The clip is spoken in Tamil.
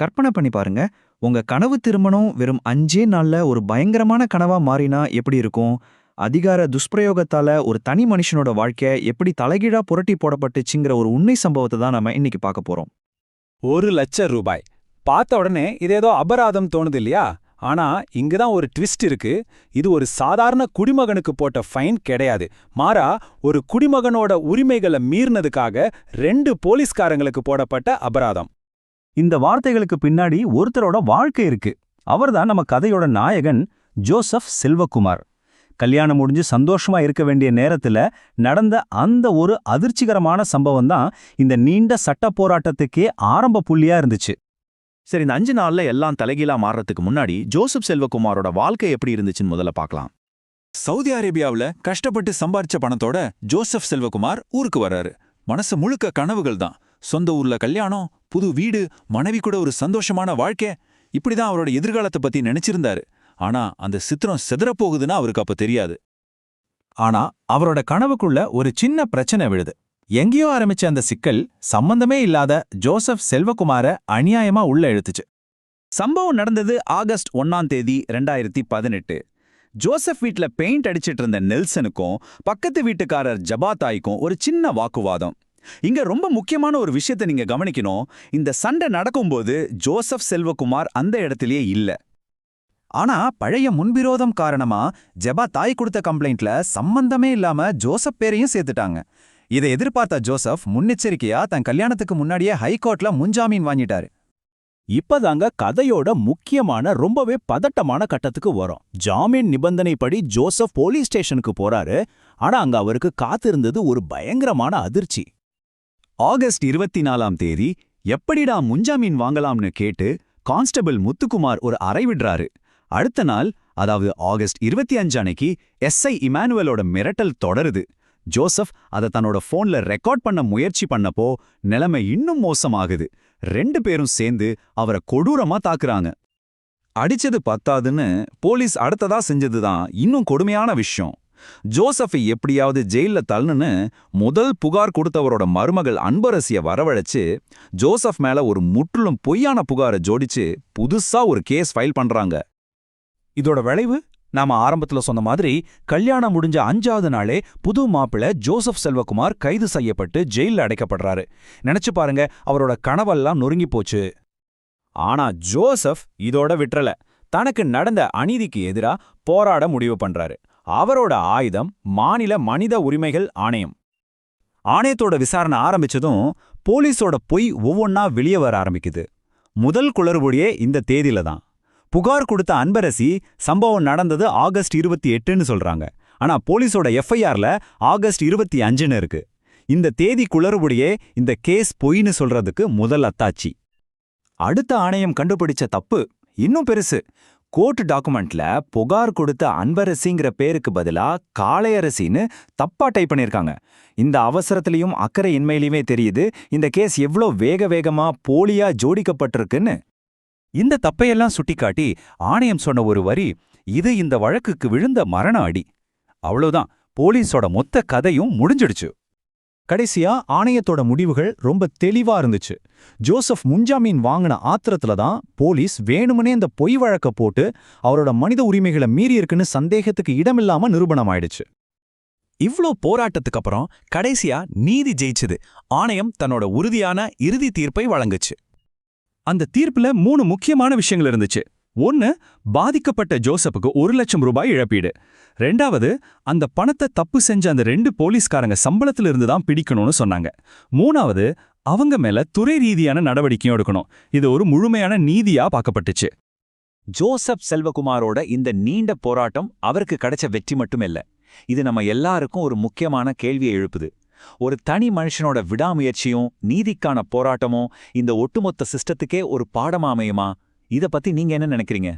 கற்பனை பண்ணி பாருங்க. உங்க கனவு திருமணம் வெறும் அஞ்சே நாள்ல ஒரு பயங்கரமான கனவா மாறினா எப்படி இருக்கும்? அதிகார துஷ்பிரயோகத்தால ஒரு தனி மனுஷனோட வாழ்க்கை எப்படி தலைகீழா புரட்டி போடப்பட்டுச்சுங்கிற ஒரு உண்மை சம்பவத்தை தான் நம்ம இன்னைக்கு பார்க்க போறோம். ஒரு லட்சம் ரூபாய். பார்த்த உடனே இது ஏதோ அபராதம் தோணுது இல்லையா? ஆனா இங்கதான் ஒரு ட்விஸ்ட் இருக்கு. இது ஒரு சாதாரண குடிமகனுக்கு போட்ட ஃபைன் கிடையாது. மாறா ஒரு குடிமகனோட உரிமைகளை மீறினதுக்காக ரெண்டு போலீஸ்காரங்களுக்கு போடப்பட்ட அபராதம். இந்த வார்த்தைகளுக்கு பின்னாடி ஒருத்தரோட வாழ்க்கை இருக்கு. அவர்தான் நம்ம கதையோட நாயகன் ஜோசப் செல்வகுமார். கல்யாணம் முடிஞ்சு சந்தோஷமா இருக்க வேண்டிய நேரத்துல நடந்த அந்த ஒரு அதிர்ச்சிகரமான சம்பவம் தான் இந்த நீண்ட சட்ட போராட்டத்துக்கே ஆரம்ப புள்ளியா இருந்துச்சு. சரி இந்த அஞ்சு நாள்ல எல்லாம் தலைகீழா மாறுறதுக்கு முன்னாடி ஜோசப் செல்வகுமாரோட வாழ்க்கை எப்படி இருந்துச்சுன்னு முதல்ல பார்க்கலாம். சவுதி அரேபியாவுல கஷ்டப்பட்டு சம்பாரிச்ச பணத்தோட ஜோசப் செல்வகுமார் ஊருக்கு வர்றாரு. மனசு முழுக்க கனவுகள் தான் சொந்த ஊர்ல கல்யாணம் புது வீடு மனைவி கூட ஒரு சந்தோஷமான வாழ்க்கை. இப்படிதான் அவரோட எதிர்காலத்தை பத்தி நினைச்சிருந்தாரு. ஆனா அந்த சித்திரம் செதறப்போகுதுன்னு அவருக்கு அப்ப தெரியாது. ஆனா அவரோட கனவுக்குள்ள ஒரு சின்ன பிரச்சனை விழுது. எங்கேயோ ஆரம்பிச்ச அந்த சிக்கல் சம்பந்தமே இல்லாத ஜோசப் செல்வகுமார அநியாயமா உள்ள இழுத்துச்சு. சம்பவம் நடந்தது ஆகஸ்ட் ஒன்னாம் தேதி ரெண்டாயிரத்தி பதினெட்டு. ஜோசப் வீட்ல பெயிண்ட் அடிச்சிட்டு இருந்த நெல்சனுக்கும் பக்கத்து வீட்டுக்காரர் ஜபாத்தாய்க்கும் ஒரு சின்ன வாக்குவாதம். இங்க ரொம்ப முக்கியமான ஒரு விஷயத்தை நீங்க கவனிக்கணும். இந்த சண்டை நடக்கும்போது ஜோசப் செல்வகுமார் அந்த இடத்திலேயே இல்ல. ஆனா பழைய முன்விரோதம் காரணமா ஜெபா தாய் கொடுத்த கம்ப்ளைண்ட்ல சம்பந்தமே இல்லாம ஜோசப் பேரையும் சேர்த்துட்டாங்க. இதை எதிர்பார்த்த ஜோசப் முன்னெச்சரிக்கையா தன் கல்யாணத்துக்கு முன்னாடியே ஹைகோர்ட்ல முன்ஜாமீன் வாங்கிட்டாரு. இப்பதாங்க கதையோட முக்கியமான ரொம்பவே பதட்டமான கட்டத்துக்கு வரும். ஜாமீன் நிபந்தனைப்படி ஜோசப் போலீஸ் ஸ்டேஷனுக்கு போறாரு. ஆனா அங்க அவருக்கு காத்திருந்தது ஒரு பயங்கரமான அதிர்ச்சி. ஆகஸ்ட் இருபத்தி நாலாம் தேதி எப்படிடா முன்ஜாமீன் வாங்கலாம்னு கேட்டு கான்ஸ்டபிள் முத்துக்குமார் ஒரு அறை விடுறாரு. அடுத்த நாள் அதாவது ஆகஸ்ட் இருபத்தி அஞ்சு அன்னைக்கு எஸ்ஐ இமானுவலோட மிரட்டல் தொடருது. ஜோசப் அதை தன்னோட ஃபோன்ல ரெக்கார்ட் பண்ண முயற்சி பண்ணப்போ நிலைமை இன்னும் மோசமாகுது. ரெண்டு பேரும் சேர்ந்து அவரை கொடூரமா தாக்குறாங்க. அடிச்சது பத்தாதுன்னு போலீஸ் அடுத்ததா செஞ்சதுதான் இன்னும் கொடுமையான விஷயம். ஜோசஃபை எப்படியாவது ஜெயில்ல தள்ளுன்னு முதல் புகார் கொடுத்தவரோட மருமகள் அன்பரசிய வரவழைச்சு ஜோசப் மேல ஒரு முற்றிலும் பொய்யான புகாரை ஜோடிச்சு புதுசா ஒரு கேஸ் ஃபைல் பண்றாங்க. இதோட விளைவு நாம ஆரம்பத்துல சொன்ன மாதிரி கல்யாணம் முடிஞ்ச அஞ்சாவது நாளே புது மாப்பிள்ள ஜோசப் செல்வகுமார் கைது செய்யப்பட்டு ஜெயில்ல அடைக்கப்படுறாரு. நினைச்சு பாருங்க அவரோட கனவெல்லாம் நொறுங்கி போச்சு. ஆனா ஜோசப் இதோட விட்டுறல தனக்கு நடந்த அநீதிக்கு எதிரா போராட முடிவு பண்றாரு. அவரோட ஆயுதம் மாநில மனித உரிமைகள் ஆணையம். ஆணையத்தோட விசாரணை ஆரம்பிச்சதும் போலீஸோட பொய் ஒவ்வொன்னா வெளியே வர ஆரம்பிக்குது. முதல் குளறுபடியே இந்த தேதியில தான். புகார் கொடுத்த அன்பரசி சம்பவம் நடந்தது ஆகஸ்ட் இருபத்தி எட்டுன்னு சொல்றாங்க. ஆனா போலீஸோட எஃப்ஐஆர்ல ஆகஸ்ட் இருபத்தி அஞ்சுன்னு இருக்கு. இந்த தேதி குளறுபடியே இந்த கேஸ் பொய்ன்னு சொல்றதுக்கு முதல் அத்தாச்சி. அடுத்த ஆணையம் கண்டுபிடிச்ச தப்பு இன்னும் பெருசு. கோர்ட் டாக்குமெண்ட்ல புகார் கொடுத்த அன்பரசிங்கிற பேருக்கு பதிலா காளையரசின்னு தப்பா டைப் பண்ணிருக்காங்க இந்த அவசரத்திலையும் அக்கறை இன்மையிலுமே தெரியுது. இந்த கேஸ் எவ்ளோ வேக வேகமா போலியா ஜோடிக்கப்பட்டிருக்குன்னு. இந்த தப்பையெல்லாம் சுட்டிக்காட்டி ஆணையம் சொன்ன ஒரு வரி இது இந்த வழக்குக்கு விழுந்த மரண அடி. அவ்வளோதான் போலீஸோட மொத்த கதையும் முடிஞ்சிடுச்சு. கடைசியா ஆணையத்தோட முடிவுகள் ரொம்ப தெளிவா இருந்துச்சு. ஜோசப் முன்ஜாமீன் வாங்கின ஆத்திரத்துல தான் போலீஸ் வேணுமனே இந்த பொய் வழக்க போட்டு அவரோட மனித உரிமைகளை மீறி இருக்குன்னு சந்தேகத்துக்கு இடமில்லாம நிரூபணம் ஆயிடுச்சு இவ்ளோ போராட்டத்துக்கு அப்புறம் கடைசியா நீதி ஜெயிச்சது. ஆணையம் தன்னோட உறுதியான இறுதி தீர்ப்பை வழங்குச்சு. அந்த தீர்ப்புல மூணு முக்கியமான விஷயங்கள் இருந்துச்சு. ஒன்னு பாதிக்கப்பட்ட ஜோசப்புக்கு ஒரு லட்சம் ரூபாய் இழப்பீடு. ரெண்டாவது அந்த பணத்தை தப்பு செஞ்ச அந்த ரெண்டு போலீஸ்காரங்க சம்பளத்துல இருந்து தான் பிடிக்கணும்னு சொன்னாங்க. மூணாவது அவங்க மேல துறை ரீதியான நடவடிக்கையும் எடுக்கணும். இது ஒரு முழுமையான நீதியா பார்க்கப்பட்டுச்சு. ஜோசப் செல்வகுமாரோட இந்த நீண்ட போராட்டம் அவருக்கு கிடைச்ச வெற்றி மட்டும் இல்ல இது நம்ம எல்லாருக்கும் ஒரு முக்கியமான கேள்வியை எழுப்புது. ஒரு தனி மனுஷனோட விடாமுயற்சியும் நீதிக்கான போராட்டமும் இந்த ஒட்டுமொத்த சிஸ்டத்துக்கே ஒரு பாடமா அமையுமா? இத பத்தி நீங்க என்ன நினைக்கிறீங்க?